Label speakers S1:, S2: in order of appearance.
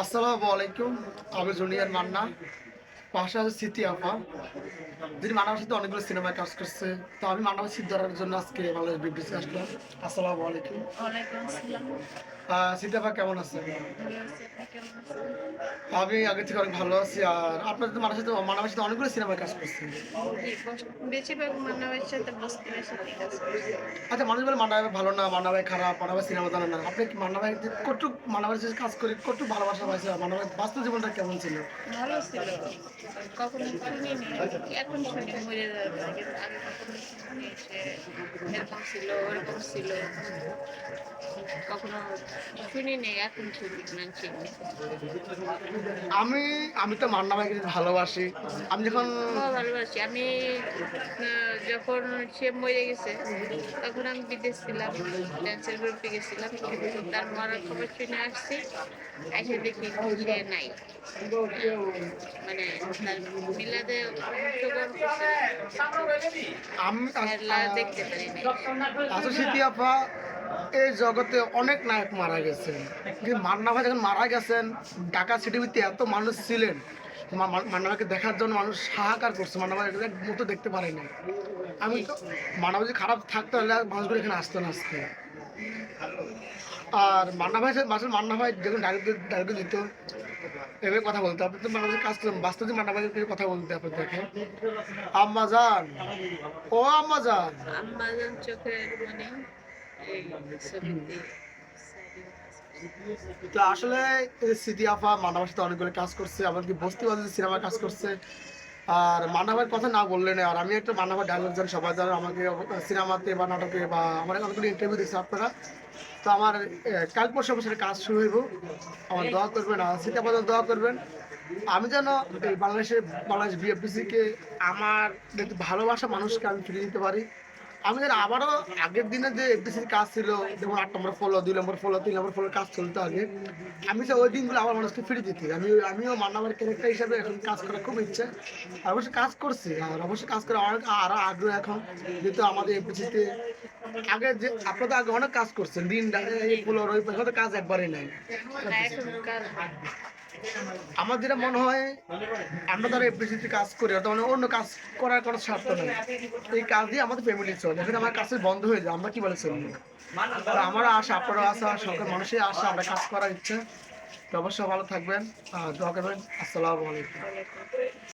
S1: আসসালামু আলাইকুম আমি জুনিয়র মান্না। পাশে আছে স্মৃতি আপা যিনি মানবের সাথে অনেকগুলো সিনেমায় কাজ করছে। তো আমি মানবের সিদ্ধ ধরার জন্য আজকে বাংলাদেশ বিবৃতি আসলাম। আসসালামু আলাইকুম। স্মৃতি আপা কেমন আছেন
S2: আছি
S1: আমি আগে থেকে অনেক ভালো আছি। আর আপনার তো মানবের সাথে মানবের সাথে অনেকগুলো সিনেমায় কাজ করছেন
S2: মানবের
S1: আচ্ছা মানুষ বলে মান্না ভালো না মান্না খারাপ মান্না সিনেমা জানে না। আপনি কি ভাই কটুক ভাইয়ের কাজ করে কটুক ভালোবাসা পাইছে মান্না বাস্তব জীবনটা কেমন ছিল?
S2: ভালো ছিল। কখনো শুনিনি এখন শুনি মরে কিন্তু আগে কখনো শুনিনি যে এরকম ছিল ওরকম ছিল। কখনো শুনিনি এখন শুনি চিনি
S1: আমি আমি তো মান্না ভাইকে ভালোবাসি। আমি যখন
S2: ভালোবাসি। আমি যখন সে মরে গেছে তখন আমি বিদেশ ছিলাম ড্যান্সের গ্রুপে গেছিলাম তার মরার খবর শুনে আসছি এসে দেখি সে নাই। মানে মিলাদে দেখতে পারি
S1: আপা এই জগতে অনেক নায়ক মারা গেছেন। কিন্তু মান্না ভাই যখন মারা গেছেন ঢাকা সিটিভিতে এত মানুষ ছিলেন মান্না ভাইকে দেখার জন্য মানুষ হাহাকার করছে। মান্না ভাই মতো দেখতে পারে না আমি তো মান্না ভাই যদি খারাপ থাকতো আর মানুষগুলো এখানে আসতো না আজকে। আর মান্না ভাই মাসের মান্না ভাই যখন ডায়রেক্ট ডায়রেক্ট দিত এভাবে কথা বলতে। আপনি তো মান্না ভাই কাজ করেন বাস্তবে মান্না ভাইয়ের কথা বলতে আপনি দেখেন। আম্মা যান। ও আম্মা যান।
S2: আম্মাজান চোখের মানে
S1: তো আসলে আপা মানবের সাথে অনেকগুলো কাজ করছে এমনকি বস্তি বাজার সিনেমা কাজ করছে। আর মানবের কথা না বললেন আর আমি একটা মানবের ডায়লগ জানি, সবাই জানেন আমাকে, সিনেমাতে বা নাটকে বা আমার অনেকগুলো ইন্টারভিউ দিচ্ছে আপনারা। তো আমার কাল পরশু বছরের কাজ শুরু হইব। আমার দোয়া করবেন, আর আপাতত দোয়া করবেন। আমি যেন এই বাংলাদেশের বাংলাদেশ বিএফপিসিকে আমার ভালোবাসা মানুষকে আমি ফিরিয়ে দিতে পারি আমি যেন আবারও আগের দিনে যে এফডিসির কাজ ছিল, যেমন আট নম্বর ফলো দুই নম্বর ফলো তিন নম্বর ফলো কাজ চলতো আগে, আমি চাই ওই দিনগুলো আবার মানুষকে ফিরে দিতে, আমি আমিও মান্নাবার ক্যারেক্টার হিসাবে এখন কাজ করার খুব ইচ্ছে, আর অবশ্যই কাজ করছি, আর অবশ্যই কাজ করে অনেক আরও আগ্রহ এখন, যেহেতু আমাদের এফডিসিতে আগে যে আপনারা আগে অনেক কাজ করছেন, দিন এই ফুলো কাজ একবারই নাই।
S2: এখনকার
S1: আমার যেটা মনে হয় আমরা ধরো এফডিসিতে কাজ করি, অর্থাৎ মানে অন্য কাজ করার কোনো স্বার্থ নেই। এই কাজ দিয়ে আমাদের ফ্যামিলি চলে। এখন আমার কাছে বন্ধ হয়ে যায়, আমরা কি বলে চলবো? তো আমার আশা, আপনারও আশা, সকল মানুষের আশা, আমরা কাজ করার ইচ্ছে। অবশ্যই ভালো থাকবেন। দোয়া করবেন। আসসালামু আলাইকুম।